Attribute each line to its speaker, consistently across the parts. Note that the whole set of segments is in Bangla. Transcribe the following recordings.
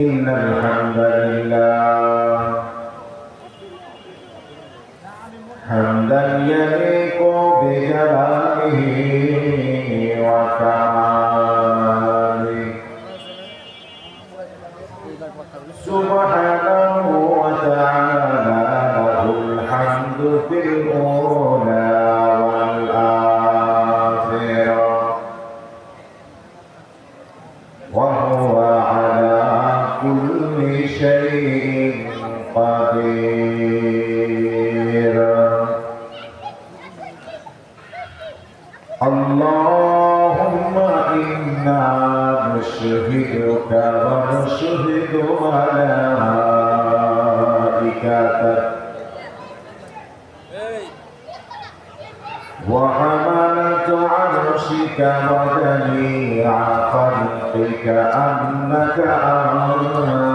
Speaker 1: إن الحمد ملائكتك وحملة عرشك وجميع خلقك أنك أنت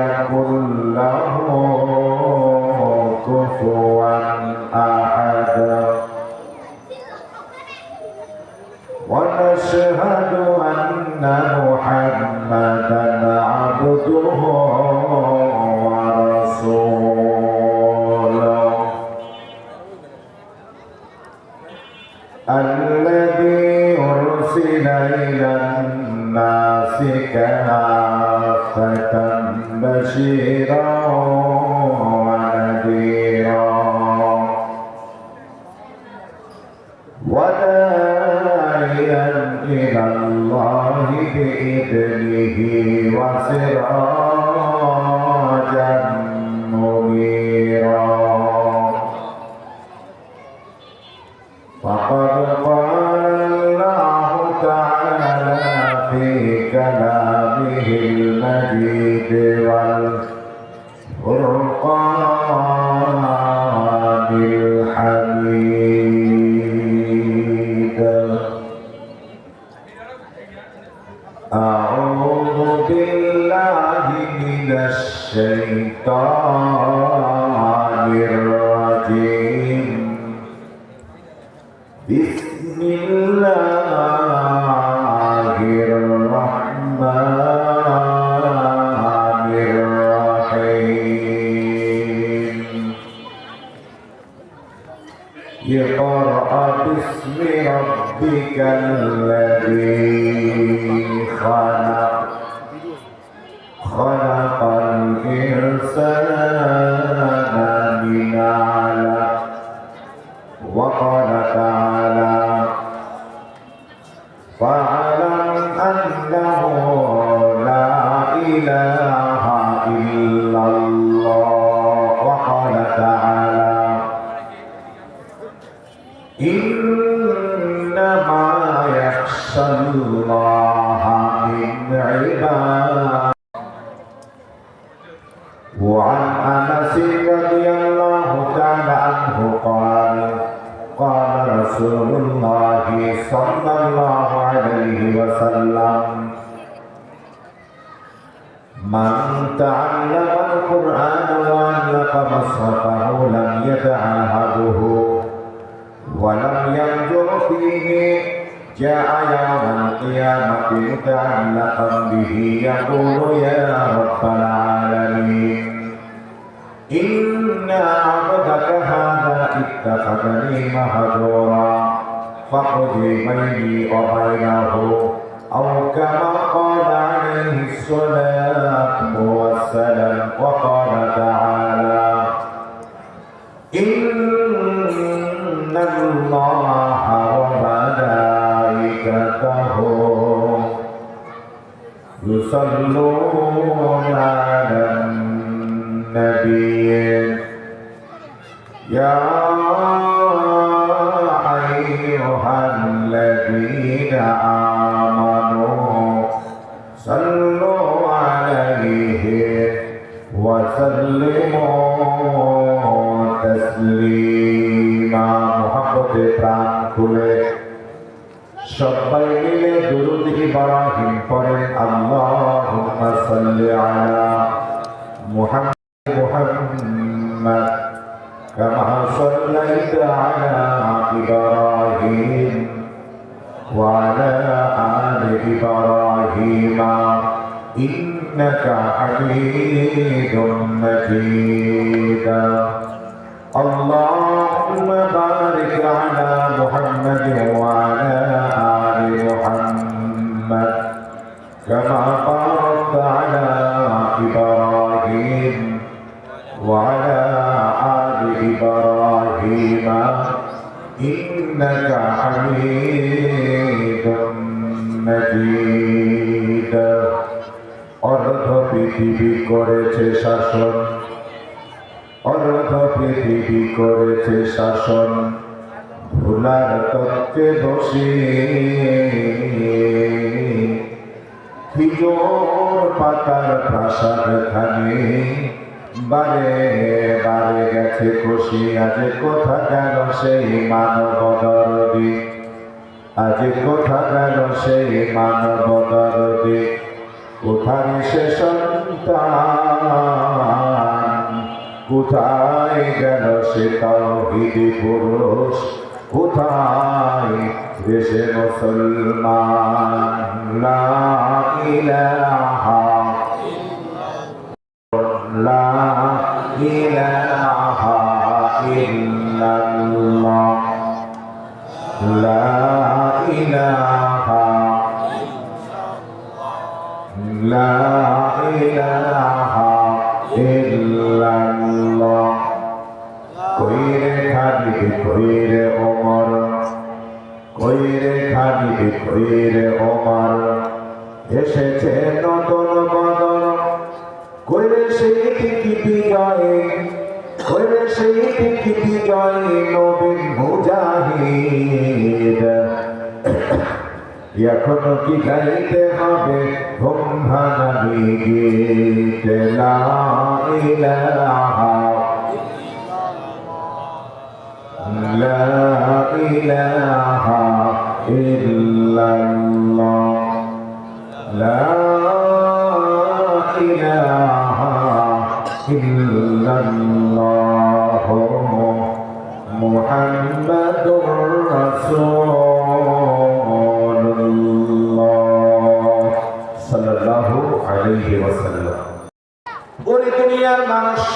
Speaker 1: يكن له اقرأ باسم ربك الذي خلق. خلق الإنسان وسلم من تعلم القران وعلق مصحفه لم يتعهده ولم ينظر فيه جاء يوم القيامة متعلقا به يقول يا رب العالمين إن عبدك هذا اتخذني مهجورا فاقضي بيني وبينه. أو كما قال عليه الصلاة والسلام وقال تعالى إن الله وملائكته يصلون على النبي. يا الذين الذين آمنوا صلوا عليه وسلموا تسليما محبت প্রাণ খুলে সবাই মিলে দুরুদ ইব্রাহিম পড়েন আল্লাহুম্মা সাল্লি আলা মুহাম্মদ মুহাম্মদ কামা সাল্লাইতা আলা ইব্রাহিম وعلى آل إبراهيم إنك حميد مجيد. اللهم পৃথিবী করেছে শাসন। অর্ধ পৃথিবী করেছে শাসন। ভুলার তত্ত্বে বসে খিজোর পাতার প্রাসাদ খানে। বারে বারে গেছে খুশি আজ কোথা গেল সেই মানব দরদি আজ কোথা গেল সেই মানব দরদি কোথায় সে সন্তান। কোথায় গেল সে তৌহিদি পুরুষ? কোথায় দেশে মুসলমান? লা ইলাহা লা ইলাহা ইল্লাল্লাহ। লা ইলাহা লা ইলাহা ইল্লাল্লাহ। কইরে খালিদ কইরে ওমর। কইরে খালিদ কইরে ওমর। এসেছে নতুন বদর। কইরে সেই কি বিজয় কইরে সেই কি বিজয় নবীন মুজাহিদ। এখনও কি গাইতে হবে? ঘুম ভাঙাবি গীত ইলাহা লা ইলাহা ইল্লাল্লাহ।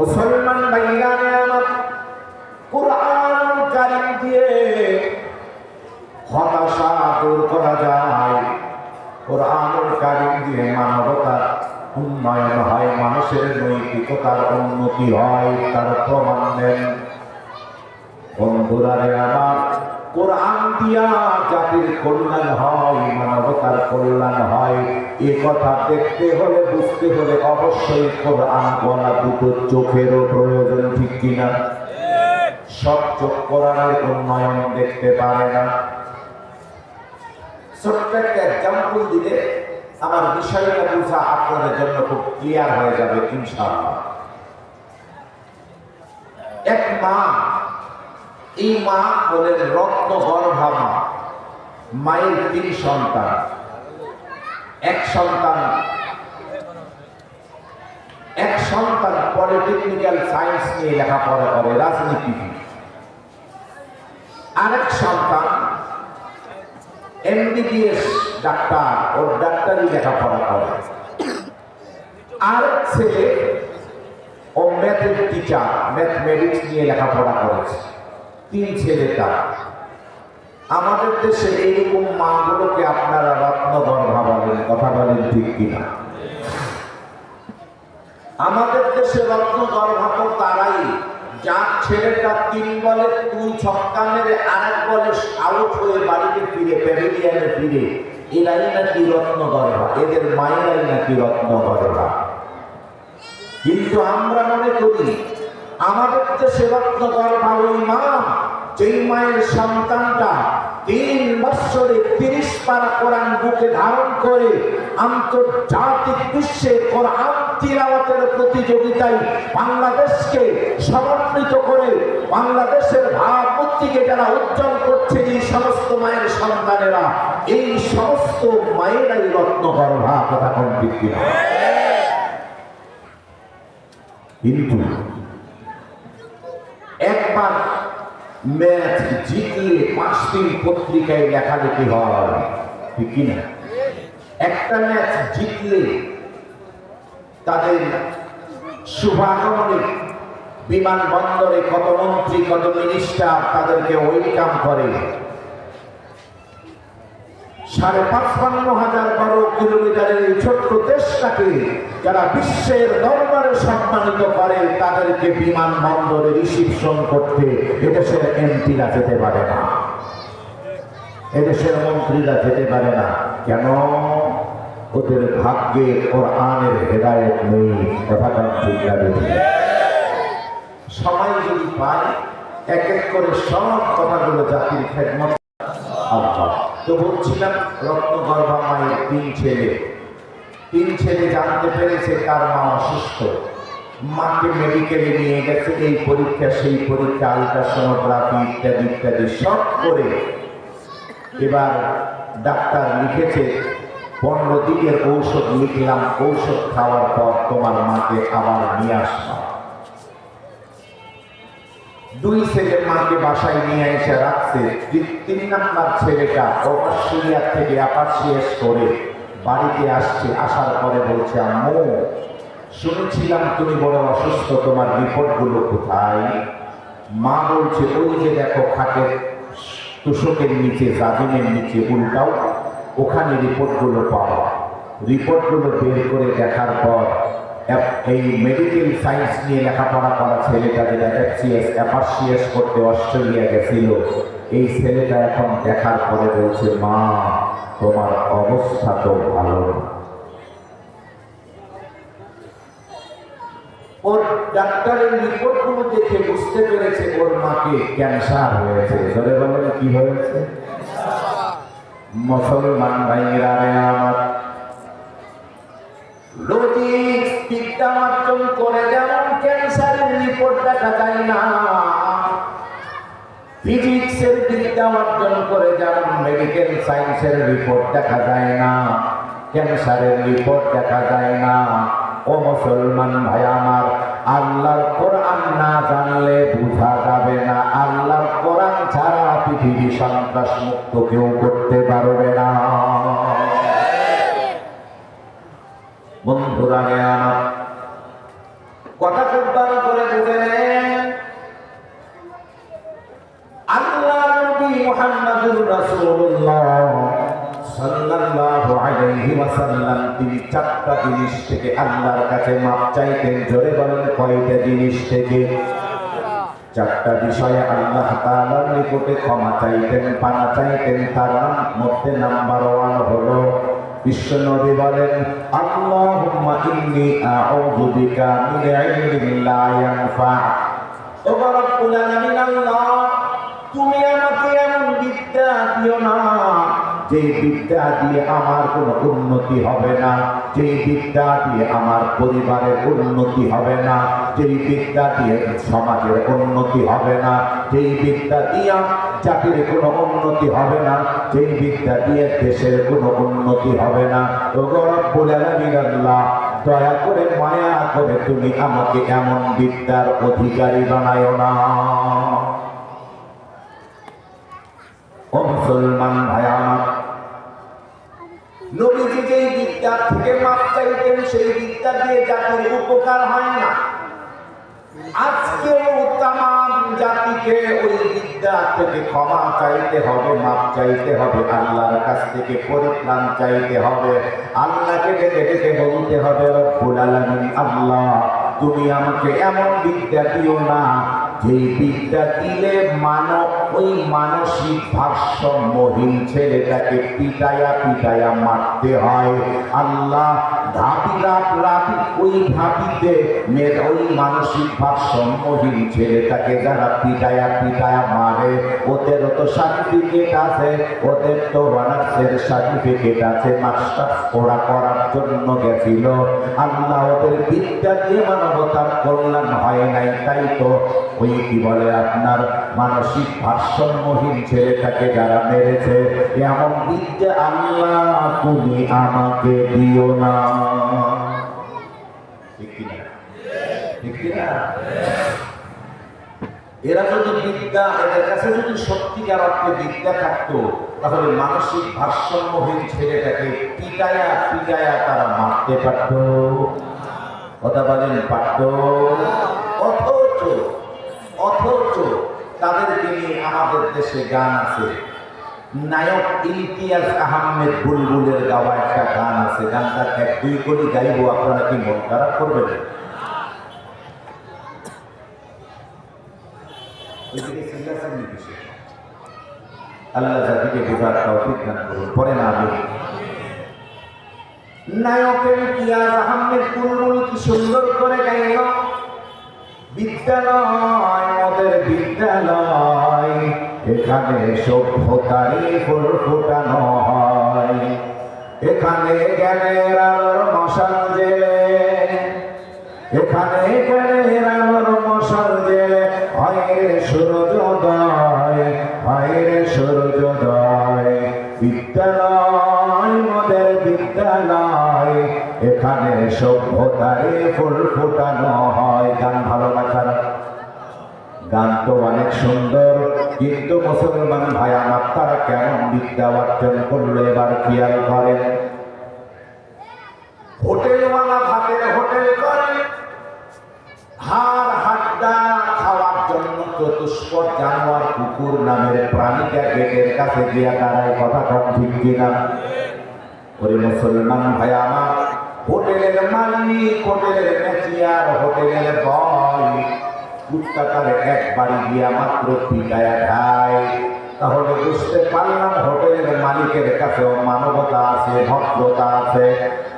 Speaker 1: মুসলমান ভাইয়ানে আমার কোরআন কারিম দিয়ে হতাশা দূর করা যায়। কোরআন কারিম দিয়ে মানবতার উন্নয়ন হয়, মানুষের নৈতিকতার উন্নতি হয়, তার প্রমাণ দেন। বন্ধুরা রে আমার কোরআন দিয়া জাতির কল্যাণ হয়, মানবতার কল্যাণ হয়। এ কথা দেখতে হলে, বুঝতে হলে অবশ্যই কোরআন বলা দুটো চোখেরও প্রয়োজন, ঠিক কিনা? সব চোখ কোরআনের উন্নয়ন দেখতে পারে না। ছোট্ট একটা এক্সাম্পল দিলে আমার বিষয়টা বোঝা আপনাদের জন্য খুব ক্লিয়ার হয়ে যাবে, ইনশাআল্লাহ। এক মা এই মা বলেন রক্ত গর্ভা মা মায়ের তিন সন্তান। এক সন্তান এক সন্তান পলিটেকনিক্যাল সায়েন্স নিয়ে লেখাপড়া করে, রাজনীতি। আরেক সন্তান এমবিবিএস ডাক্তার, ওর ডাক্তারি লেখাপড়া করে। আরেক ছেলে, ও ম্যাথের টিচার ম্যাথমেটিক্স নিয়ে লেখাপড়া করেছে। তিন ছেলে তার। আমাদের দেশে এইরকম মাগুলোকে আপনারা রত্নগর্ভা বলেন কথা বলেন ঠিক কিনা? আমাদের দেশে রত্নগর্ভা তো তারাই, যার ছেলেটা তিন বলে দুই ছক্কা মেরে আরেক বলে আউট হয়ে বাড়িতে ফিরে, প্যাভিলিয়ানে ফিরে, এরাই নাকি রত্নগর্ভা এদের মায়েরাই নাকি রত্নগর্ভা কিন্তু আমরা মনে করি আমাদের দেশে রত্নগর্ভা ওই মা যেই মায়ের সন্তানটা তিন বৎসরে তিরিশ পারা কোরআন বুকে ধারণ করে আন্তর্জাতিক বিশ্বে কোরআন তিলাওয়াতের প্রতিযোগিতায় বাংলাদেশকে সমন্বিত করে বাংলাদেশের ভাবমূর্তিকে যারা উজ্জ্বল করছে এই সমস্ত মায়ের সন্তানেরা, এই সমস্ত মায়েরাই রত্নগর্ভা, কথা কোন ঠিক কিনা? কিন্তু একবার ম্যাচ জিতলে পাঁচ দিন পত্রিকায় লেখালেখি হয়। ঠিক কিনা একটা ম্যাচ জিতলে তাদের শুভাগমনে বিমানবন্দরে কত মন্ত্রী, কত মিনিস্টার তাদেরকে ওয়েলকাম করে। সাড়ে পাঁচপান্ন হাজার বারো কিলোমিটারের এই ছোট্ট দেশটাকে যারা বিশ্বের দরবারে সম্মানিত করে, তাদেরকে বিমানবন্দরে রিসিপশন করতে এদেশের এমপিরা যেতে পারে না। এদেশের মন্ত্রীরা যেতে পারে না। কেন? ওদের ভাগ্যে কোরআনের হেদায়ত নেই। কথাটা ঠিক সময় যদি পায় এক এক করে সব কথাগুলো জাতির খেদমত আল্লাহ। তো বলছিলাম রত্নগর্ভা মায়ের তিন ছেলে। তিন ছেলে জানতে পেরেছে তার মা অসুস্থ। মাকে মেডিকেলে নিয়ে গেছে, এই পরীক্ষা, সেই পরীক্ষা আলট্রাসোনোগ্রাফি ইত্যাদি ইত্যাদি সব করে এবার ডাক্তার লিখেছে, পনেরো দিনের ঔষধ লিখলাম, ঔষধ খাওয়ার পর তোমার মাকে আবার নিয়ে আসবা দুই ছেলে মাকে বাসায় নিয়ে এসে রাখছে তিন নাম্বার ছেলেটা অস্ট্রেলিয়া থেকে অ্যাপার্সিয়াস করে বাড়িতে আসছে, আসার পরে বলছে, আম্মু, শুনেছিলাম তুমি বড় অসুস্থ, তোমার রিপোর্টগুলো কোথায়? মা বলছে, ওই যে দেখো খাটের তুষকের নিচে, জামিনের নিচে, উল্টাও, ওখানে রিপোর্টগুলো পাওয়া। রিপোর্টগুলো বের করে দেখার পর এই মেডিকেল সায়েন্স নিয়ে লেখাপড়া করা ছেলেটা যেটা এফসিএস অ্যাপার্সিএস করতে অস্ট্রেলিয়া গেছিল, এই ছেলেটা এখন দেখার পরে বলছে, মা, তোমার অবস্থা তো ভালো ওর ডাক্তারের দেখে বুঝতে পেরেছে ওর মাকে ক্যান্সার হয়েছে। ধরে বলেন কি হয়েছে? মুসলমান ভাইয়েরা, আমার। বিদ্যা অর্জন করে যেমন ক্যান্সারের রিপোর্ট দেখা যায় না। ফিজিক্সের বিদ্যা অর্জন করে যেমন মেডিকেল সায়েন্সের রিপোর্ট দেখা যায় না, ক্যান্সারের রিপোর্ট দেখা যায় না। ও মুসলমান ভাই আমার, আল্লাহর কোরআন না জানলে বোঝা যাবে না। আল্লাহর কোরআন ছাড়া পৃথিবী সন্ত্রাস মুক্ত কেউ করতে পারবে না। বন্ধুরা আমার কথা ভালো করে বুঝে আল্লাহ নবী রাসূলুল্লাহ সাল্লাল্লাহু আলাইহি ওয়াসাল্লাম, তিনি জিনিস থেকে আল্লাহর কাছে মাপ চাইতেন, জোরে বলেন কয়টা জিনিস থেকে? চারটা বিষয়ে আল্লাহ তাআলার নিকটে ক্ষমা চাইতেন, পানা চাইতেন, তার মধ্যে নাম্বার ওয়ান হলো বিশ্ব নবী বলেন আল্লাহুম্মা إني أعوذ بك من علم لا ينفع ও من الله তুমি আমাকে এমন বিদ্যা দিও না, যে বিদ্যা দিয়ে আমার কোনো উন্নতি হবে না, যে বিদ্যা দিয়ে আমার পরিবারের উন্নতি হবে না। যেই বিদ্যা দিয়ে সমাজের উন্নতি হবে না, যেই বিদ্যা দিয়া জাতির কোনো উন্নতি হবে না, যেই বিদ্যা দিয়ে দেশের কোনো উন্নতি হবে না। ও রব্বুল আলামিন আল্লাহ, দয়া করে মায়া করে তুমি আমাকে এমন বিদ্যার অধিকারী বানায় না। ও মুসলমান ভাই আমার, নবীজি যেই বিদ্যা থেকে মাপ চাইতেন, সেই বিদ্যা দিয়ে জাতির উপকার হয় না। আজকেও তাম জাতিকে ওই বিদ্যা থেকে ক্ষমা চাইতে হবে মাপ চাইতে হবে, আল্লাহর কাছ থেকে পরিত্রাণ চাইতে হবে, আল্লাহকে ডেকে বলতে হবে আল্লাহ, তুমি আমাকে এমন বিদ্যা দিও না, যেই বিদ্যা দিলে মানব, ওই মানসিক ভারসাম্যহীন ছেলেটাকে পিটায়া পিটায়া মারতে হয়। আল্লাহ ধাপি রাত রাতি ওই ধাপিতে মেয়ের ওই মানসিক ভারসাম্যহীন ছেলেটাকে যারা পিটায়া পিটায়া মারে, ওদের তো সার্টিফিকেট আছে, ওদের তো অনার্সের সার্টিফিকেট আছে মাস্টার ওরা করার জন্য গেছিল আল্লাহ ওদের বিদ্যা দিয়ে মানবতার কল্যাণ হয় নাই, তাই তো ওই কি বলে আপনার মানসিক ভারসাম্যহীন ছেলেটাকে যারা মেরেছে, এমন বিদ্যা আল্লাহ তুমি আমাকে দিও না? এরা যদি বিদ্যা, এদের কাছে যদি সত্যিকার অর্থে বিদ্যা থাকতো, তাহলে মানসিক ভারসাম্যহীন ছেলেটাকে পিটায়া পিটায়া তারা মারতে পারত। কথা বলেন, পারত? অথচ অথচ তাদেরকে নিয়ে আমাদের দেশে গান আছে। নায়ক ইমতিয়াজ আহমেদ বুলবুলের গাওয়া একটা গান আছে। গানটা এক দুই কোটি গাইব, আপনারা কি মন খারাপ করবেন? আল্লাহ জাতিকে বোঝার করুন। পরে না ইমতিয়াজ আহমেদ বুলবুল কি সুন্দর করে গাইল? বিদ্যালয়, মদের বিদ্যালয়। এখানে সভ্যতারই ফুল ফোটানো হয়। এখানে জ্ঞানের আলোর মশাল জেলে। এখানে জ্ঞানের আলোর মশাল জেলে। সূর্যোদয় সূর্যোদয়। বিদ্যালয় বিদ্যালয়। এখানে ফুল ফোটানো হয়। গান ভালো না খারাপ গান তো অনেক সুন্দর কিন্তু মুসলমান ভাই, আমার তারা কেমন বিদ্যা অর্জন করল এবার খেয়াল করেন। হোটেলওয়ালা ভাতের হোটেল করে। হাড় হাড্ডা খাওয়ার জন্য চতুষ্পদ জানোয়ার কুকুর নামের প্রাণীটা গেটের কাছে গিয়া দাঁড়ায়, কথা কম ঠিক কিনা? ওরে মুসলমান ভাই, আমার হোটেলের মালিক, হোটেলের ম্যাচিয়ার হোটেলের বয়। কুত্তাটারে একবারই গিয়া মাত্র পিটায়া খায় তাহলে বুঝতে পারলাম হোটেলের মালিকের কাছেও মানবতা আছে, ভদ্রতা আছে।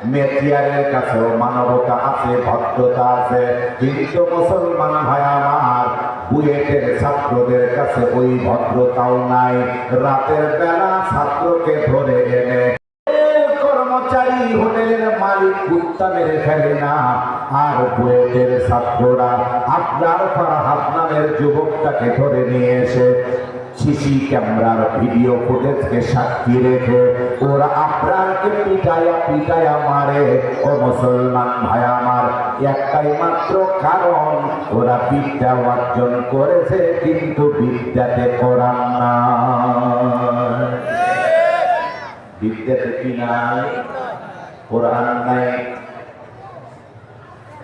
Speaker 1: মেচিয়ারের কাছেও মানবতা আছে, ভদ্রতা আছে। কিন্তু মুসলমান ভাই আমার, বুয়েটের ছাত্রদের কাছে ওই ভদ্রতাও নাই। রাতের বেলা ছাত্রকে ধরে এনে কর্মচারী, হোটেলের মালিক, কুত্তা মেরে ফেলে না। আর বুয়েটের ছাত্ররা আপনার ফারাহাত নামের যুবকটাকে ধরে নিয়ে এসে সিসি ক্যামেরার ভিডিও ফুটেজকে সাক্ষী রেখে ওরা আপনারকে পিটায়া পিটায়া মারে। ও মুসলমান ভাই আমার, একটাই মাত্র কারণ, ওরা বিদ্যা অর্জন করেছে, কিন্তু বিদ্যাতে কোরআন না বিদ্যাতে কি নাই? কোরআন নাই।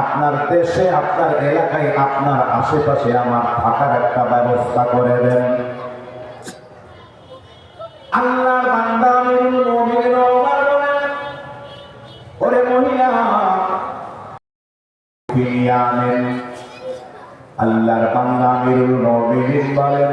Speaker 1: আপনার দেশে, আপনার এলাকায়, আপনার আশেপাশে আমার থাকার একটা ব্যবস্থা করে দেন। আল্লাহর আল্লাহর বান্দা, আমিরুল মুমিনিন বলেন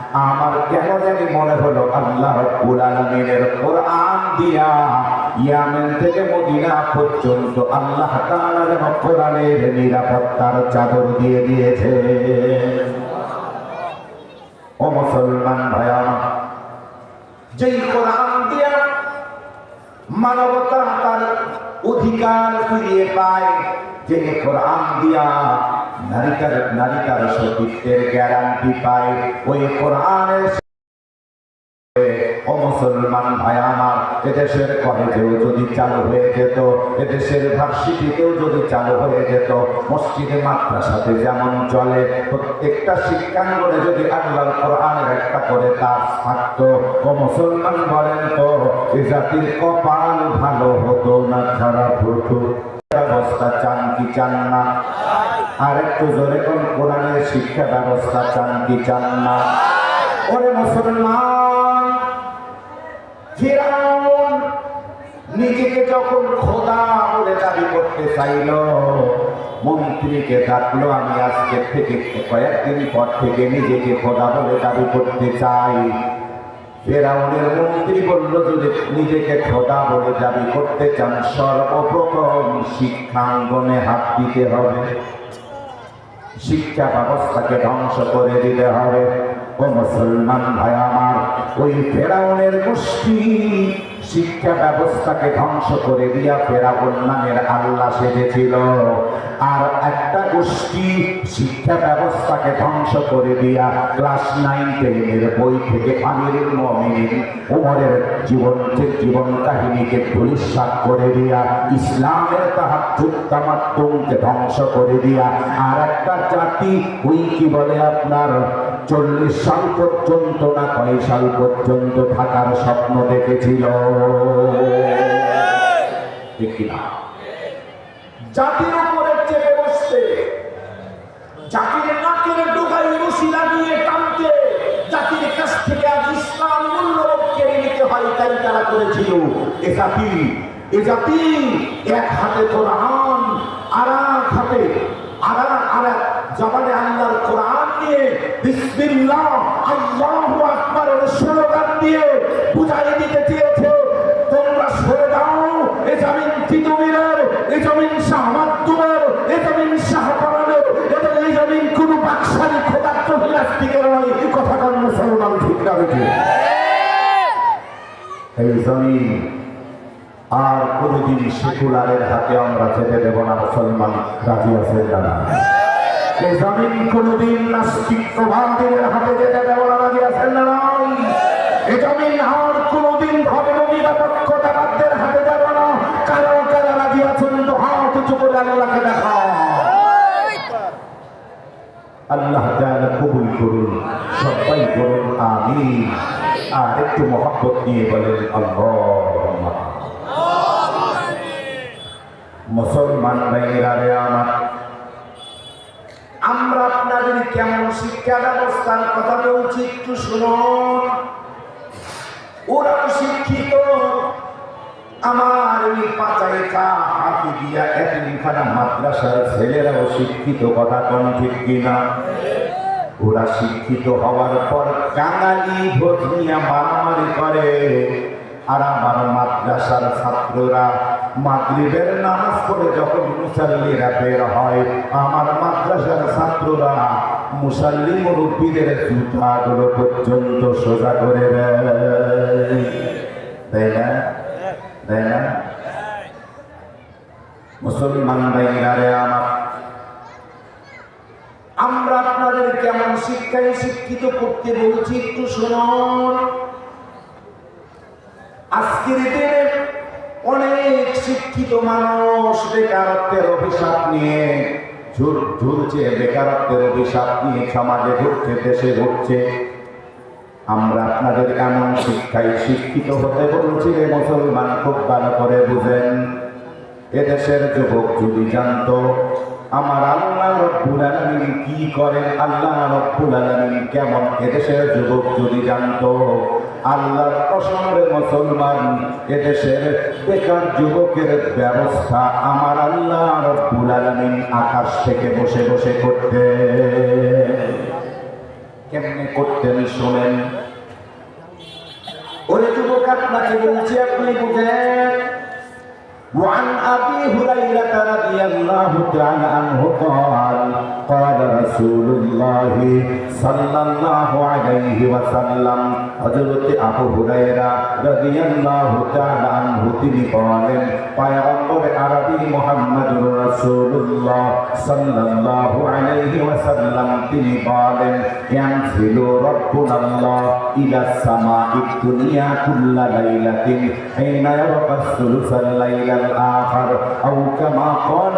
Speaker 1: আমার কেন জানি মনে হলো আল্লাহ রাব্বুল কোরআন দিয়া ইয়ামেন থেকে মদিনা পর্যন্ত আল্লাহ তাআলা যেন কোরআনের নিরাপত্তার চাদর দিয়ে দিয়েছে। ও মুসলমান ভাইয়া যেই কোরআন দিয়া মানবতা তার অধিকার ফিরিয়ে পায় যে কোরআন দিয়া নারীকার নারীকার সতীত্বের গ্যারান্টি পায় ওই কোরআনের ও মুসলমান ভাই আমার, এদেশের কলেজেও যদি চালু হয়ে যেত, এদেশের ভার্সিটিতেও যদি চালু হয়ে যেত, মসজিদে, মাদ্রাসাতে যেমন চলে, প্রত্যেকটা শিক্ষাঙ্গনে যদি আল্লাহর কোরআনের একটা করে তার থাকতো, ও মুসলমান বলেন তো, এ জাতির কপাল ভালো হতো না, খারাপ হতো। ব্যবস্থা চান কি চান না আর একটু জোরে কোন কোরআনের শিক্ষা ব্যবস্থা চান কি চান না? ওরে মুসলমান, ফিরাউন নিজেকে যখন খোদা বলে দাবি করতে চাইল, মন্ত্রীকে ডাকলো, আমি আজকে থেকে কয়েকদিন পর থেকে নিজেকে খোদা বলে দাবি করতে চাই। ফেরাউনের মন্ত্রী বলল, যদি নিজেকে খোদা বলে দাবি করতে চান, সর্বপ্রথম শিক্ষাঙ্গনে হাত দিতে হবে। শিক্ষা ব্যবস্থাকে ধ্বংস করে দিতে হবে। ও মুসলমান ভাই আমার, ওই ফেরাউনের গোষ্ঠী শিক্ষা ব্যবস্থাকে ধ্বংস করে দিয়া ফেরাউন নামের আল্লাহ সেজেছিল। আর একটা গোষ্ঠী শিক্ষা ব্যবস্থাকে ধ্বংস করে দিয়া ক্লাস নাইন টেনের বই থেকে আমিরুল মমিন উমরের জীবন জীবন কাহিনীকে ধূলিসাৎ করে দিয়া ইসলামের তাহার যুক্তামাত্মকে ধ্বংস করে দিয়া আর একটা জাতি ওই কি বলে আপনার চল্লিশ সাল পর্যন্ত না কয় সাল পর্যন্ত থাকার স্বপ্ন দেখেছিল? ঠিক
Speaker 2: জাতির টানতে, জাতির কাছ থেকে আজ ইসলাম মূল্যবোধ কেড়ে নিতে হয়, তাই তারা করেছিল।
Speaker 1: এ জাতি এ জাতি এক হাতে কোরআন, আর এক হাতে, আর আর এক জবানে আল্লাহর কোরআন নিয়ে বিসমিল্লাহ, আল্লাহু আকবারের স্লোগান দিয়ে বুঝাই দিতে চেয়েছে তোমরা সরে দাও এ জমিন তিতুমিরের এ জমিন শাহমাদ্দুমের এ জমিন শাহপারানের এবং এই জমিন কোনো বাকশালী খোদাত্ত বিলাস্তিকের নয় কথা কন মুসলমান ঠিক না বেঠিক? জমিন আর কোনদিন সেকুলারের হাতে আমরা যেতে দেব না, মুসলমান রাজি আছেন না এই জমিন কোনদিন নাস্তিকবাদের হাতে যেতে দেব না, রাজি আছেন জমিন আর কোনদিন ধর্ম নিরপেক্ষতাবাদদের হাতে না, কারও কারা রাজি আছেন তো আল্লাহকে দেখা। আল্লাহ তাআলা কবুল করুন, সবাই করুন আমিন। আর একটু মহব্বত নিয়ে বলেন আল্লাহ মুসলমান ভাইয়েরা রে আমার,
Speaker 2: আমরা আপনাদের কেমন শিক্ষা ব্যবস্থার কথা বলছি একটু শুনুন। ওরা শিক্ষিত।
Speaker 1: আমার ওই পাচাইকা হাতি দিয়া এতিমখানা মাদ্রাসার ছেলেরাও শিক্ষিত কথা কোন ঠিক কিনা? ওরা শিক্ষিত হওয়ার পর কাঙালি ভোজনিয়া মারামারি করে। আর আমার মাদ্রাসার ছাত্ররা মাগরিবের নামাজ পড়ে যখন মুসাল্লিরা বের হয়, আমার মাদ্রাসার ছাত্ররা মুসাল্লি মুরব্বীদের জুতাগুলো পর্যন্ত সোজা করে দেয়। তাই না? মুসলমান রে আমার
Speaker 2: আমরা আপনাদের কেমন শিক্ষায় শিক্ষিত করতে বলছি, একটু শুনুন। আজকের দিনে অনেক শিক্ষিত মানুষ
Speaker 1: বেকারত্বের অভিশাপ নিয়ে ঝুলছে, বেকারত্বের অভিশাপ নিয়ে সমাজে ঘুরছে, দেশে ঘুরছে। আমরা আপনাদের এমন শিক্ষায় শিক্ষিত হতে বলছি রে মুসলমান, খুব ভালো করে বুঝেন। এদেশের যুবক যদি জানতো আমার আল্লাহ রব্বুল আলামিন কি করেন? আল্লাহ রব্বুল আলামিন কেমন? এদেশের যুবক যদি জানতো, আল্লাহর কসমরে মুসলমান, এদেশের বেকার যুবকের ব্যবস্থা আমার আল্লাহ রব্বুল আলামিন আকাশ থেকে বসে বসে করতে কেমনে করতেন শোনেন? ওরে যুবক, আপনাকে বলছি, আপনি বুঝেন? وعن أبي هريرة رضي الله تعالى عنه قال قال رسول الله صلى الله عليه وسلم হযরত আবু হুরায়রা রাদিয়াল্লাহু তাআলা আনহু তিনি বলেন পয়গম্বর আরবি মুহাম্মদুর রাসূলুল্লাহ সাল্লাল্লাহু আলাইহি ওয়াসাল্লাম তিনি বলেন ইয়ানজিলু রাব্বুনাল্লাহ ইলা সামাঈদ দুনিয়া কুল্লা লাইলাতিন কামা ক্বালা